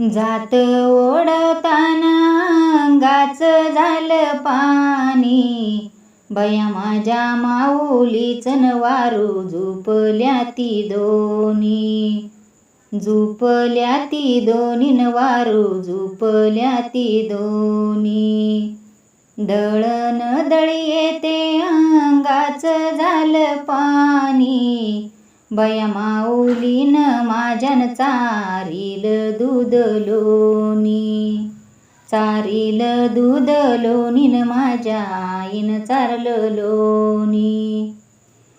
जात ओढताना अंगाच झालं पाणी. बया माझ्या माऊलीच नवारू झोपल्या ती दोनी. झोपल्या ती दोनी नवारू वारू झोपल्या ती दोनी. दळण दळी येते अंगाच झालं पाणी. बया माऊलीन माझ्यान चारील दूध लोणी चारील दूध लोणीन माझ्या आईन चारलं लोणी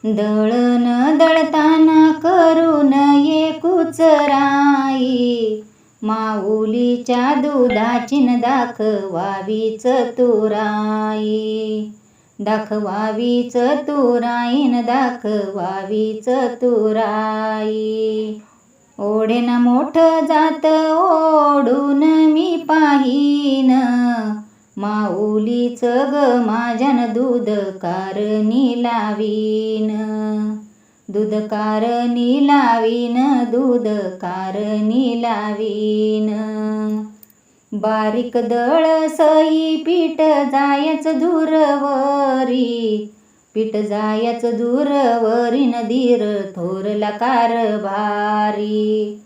दळण दळताना करून ये कुचराई. माऊलीच्या दुधाचीन दाखवावीच तुराई. दाखवावीच तुराईन दाखवावीच तुराई ओढेन मोठं जात ओढून मी पाहीन. माऊलीच ग माझ्यान दूध कारणी लावीन. दूध कारणी लावीन दूध कारणी लावीन. बारीक दळ सई पीठ जायच दूरवरी. पीठ जायच दूरवरी नदीर थोरला कारभारी.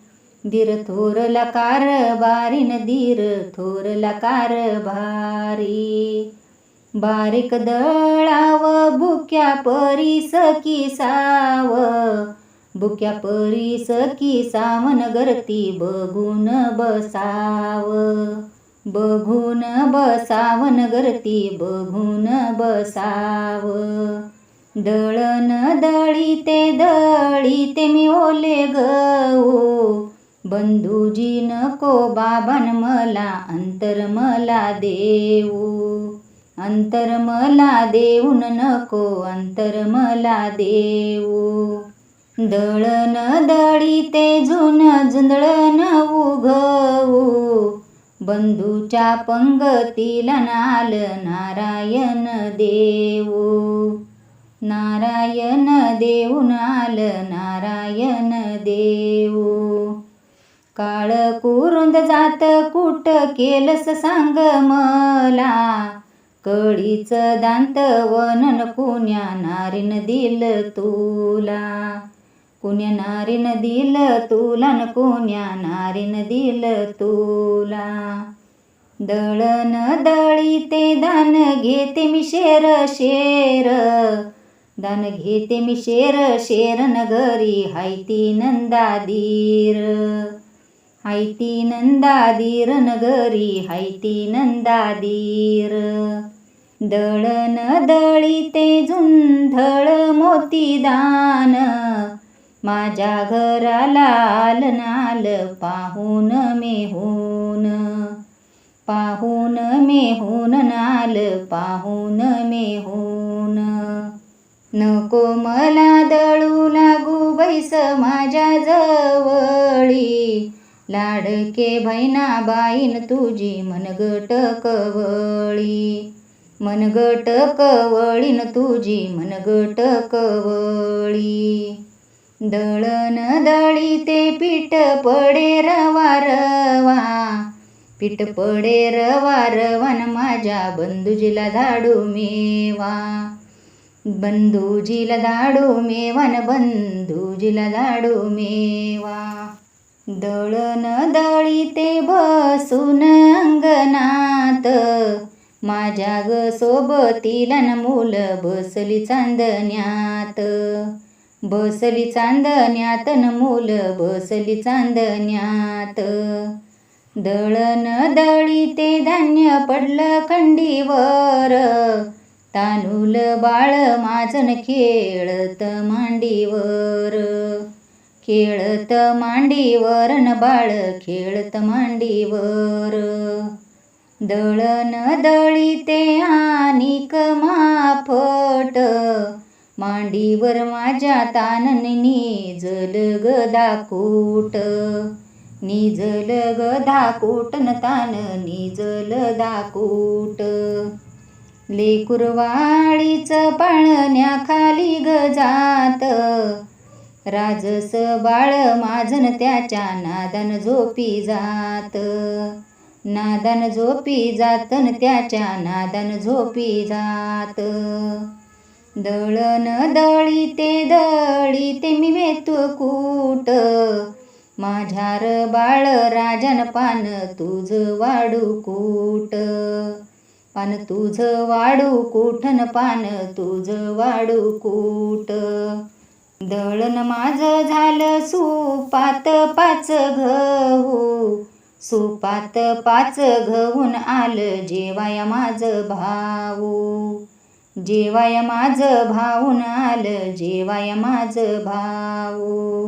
धीर थोरला कारभारी नदीर थोरला कारभारी. बारीक दळाव बुक्या साव. भुक्या परी परीस किसावन गर्ती बघून बसाव. बघून बसावन गर्ती बघून बसाव. दळण दळी ते दळी ते मी ओले गऊ बंधूजी नको बाबान मला अंतर मला देऊ. अंतर मला देऊन नको अंतर मला देऊ. दळण दळी ते झुन झुंदळन उगवू. बंधूच्या पंगतीला नाल नारायण देऊ. नारायण देऊ नाल नारायण देऊ. काळ कुरुंद जात कुट केलस सांग मला. कळीच दांत वनन कुण्या नारीन दिल तुला. कुण्या नारीन दिल तुला न कुण्या नारीन दिल तुला दळण दळी ते दान घेते मी शेर शेर दान घेते मी शेर शेर नगरी हायती नंदादीर हायती नंदादीर नगरी हायती नंदादीर दळण दळी ते झुंधळ मोती दान माझ्या घराला आल नाल पाहून मेहून. पाहून मेहून नाल पाहून मेहून. नको मला दळू लागू बैस माझ्या जवळी. लाडके भैना बाईन तुझी मनगट कवळी. मनगट कवळीन तुझी मनगट कवळी. दळण दळी ते पीठ पडे रवा रवा. पीठ पडे रवा रवान माझ्या बंधुजीला धाडू मेवा. बंधुजीला धाडू मेवान बंधुजीला धाडू मेवा. दळण दळी ते बसून अंगणात. माझ्या ग सोबतीला न बसली चांदण्यात. बसली चांदण्यात न मूल बसली चांदण्यात. दळण दळी ते धान्य पडलं खंडीवर. तानूल बाळ माझन खेळत मांडीवर. खेळत मांडीवर न बाळ खेळत मांडीवर. दळण दळी ते आनिक माफट. मांडीवर माझ्या तानन निजल ग दाकूट. निजल ग दाकूट न तान निजल दाकूट. लेकुरवाळीच पाळण्याखाली ग जात. राजस बाळ माझन त्याच्या नादान झोपी जात. नादान झोपी जातन त्याच्या नादान झोपी जात. दळण दळीते दळीते मी वेतू कूट. माझ्यार बाळ राजन पान तुझ वाडू कूट. पान तुझ वाडू कुठन पान तुझ वाडू कूट. दळण माझं झालं सुपात पाच घहू सुपात पाच घऊन आलं जेवाया माझं भाऊ. जेवाय माझं भाऊन आलं जेवाय माझं भाऊ.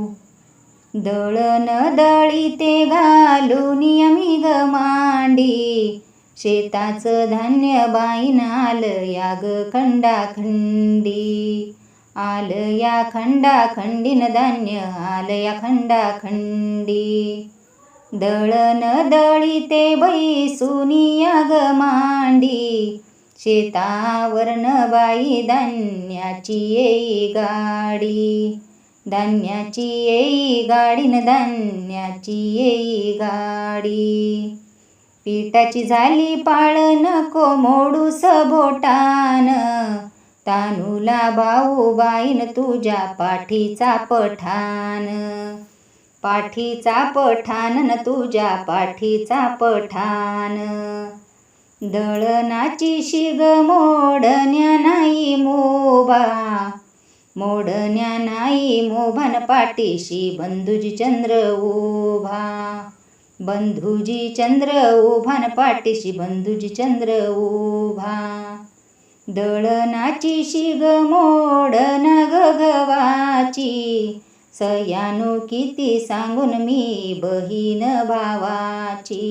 दळण दळी ते घालून मी ग मांडी. शेताचं धान्य बाईन आलं या ग खंडाखंडी. आलं या खंडाखंडीन धान्य आलं या खंडाखंडी. दळण दळी ते बाई या ग मांडी. शेतावरन बाई धान्याची येई गाडी. धान्याची येई गाडीन धान्याची येई गाडी. पिठाची झाली पाळ नको मोडूस बोटान. तानूला भाऊ बाईन तुझ्या पाठीचा पठाण पाठीचा पठाण न तुझ्या पाठीचा पठाण दळणाची शिग मोडण्या नाही मोबा. मोडण्या नाही मोभान पाठीशी बंधुजी चंद्र उभा. बंधुजी चंद्र उभान पाठीशी बंधुजी चंद्र उभा. दळणाची शिग मोडन गगवाची. सयानो किती सांगून मी बहीण भावाची.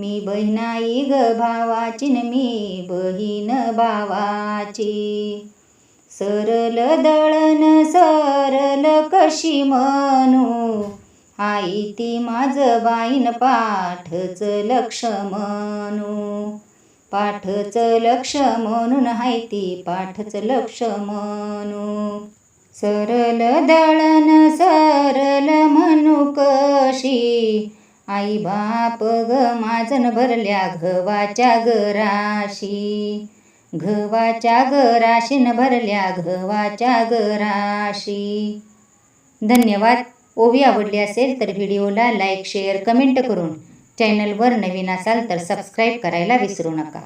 मी बहिणाई ग भावाची न मी बहीण भावाची. सरल दळण सरल कशी म्हणू? आई ती माझ बाईन पाठच लक्ष म्हणू. पाठच लक्ष म्हणून हाय ती पाठच लक्ष म्हणू. सरल दळण सरल म्हणू क आई बाप ग माझन भरल्या घवाच्या गराशी घवाच्या गराशीन भरल्या घवाच्या गराशी धन्यवाद. ओवी आवडली असेल तर व्हिडिओला लाईक शेअर कमेंट करून चॅनलवर नवीन असाल तर सबस्क्राईब करायला विसरू नका.